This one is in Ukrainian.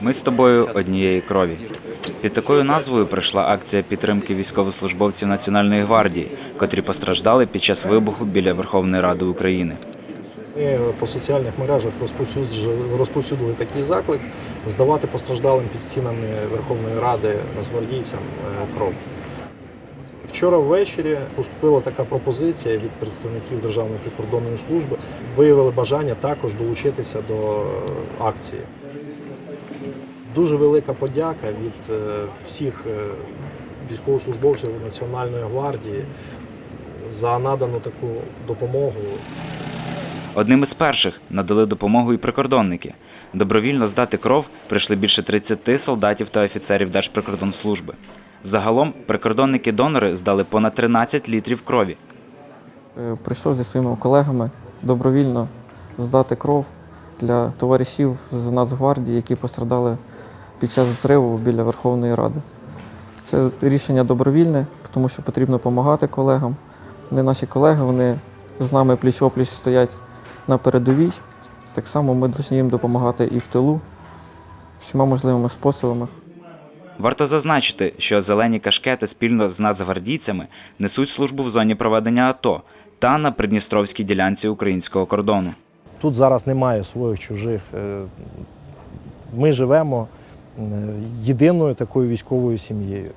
Ми з тобою однієї крові. Під такою назвою пройшла акція підтримки військовослужбовців Національної гвардії, котрі постраждали під час вибуху біля Верховної Ради України. Ми по соціальних мережах розповсюдили такий заклик здавати постраждалим під стінами Верховної Ради нацгвардійцям е, кров. Вчора ввечері поступила така пропозиція від представників Державної прикордонної служби. Виявили бажання також долучитися до е, акції. Дуже велика подяка від е, всіх е, військовослужбовців Національної гвардії за надану таку допомогу Одним із перших надали допомогу і прикордонники. Добровільно здати кров прийшли більше 30 солдатів та офіцерів Держприкордонслужби. Загалом прикордонники-донори здали понад 13 літрів крові. Е, Прийшов зі своїми колегами добровільно здати кров для товаришів з Нацгвардії, які пострадали під час зриву біля Верховної Ради. Це рішення добровільне, тому що потрібно допомагати колегам. Вони наші колеги, вони з нами пліч-опліч стоять на передовій. Так само ми повинні їм допомагати і в тилу всіма можливими способами. Варто зазначити, що зелені кашкети спільно з нацгвардійцями несуть службу в зоні проведення АТО та на придністровській ділянці українського кордону. Тут зараз немає своїх чужих. Е, Ми живемо е, єдиною такою військовою сім'єю.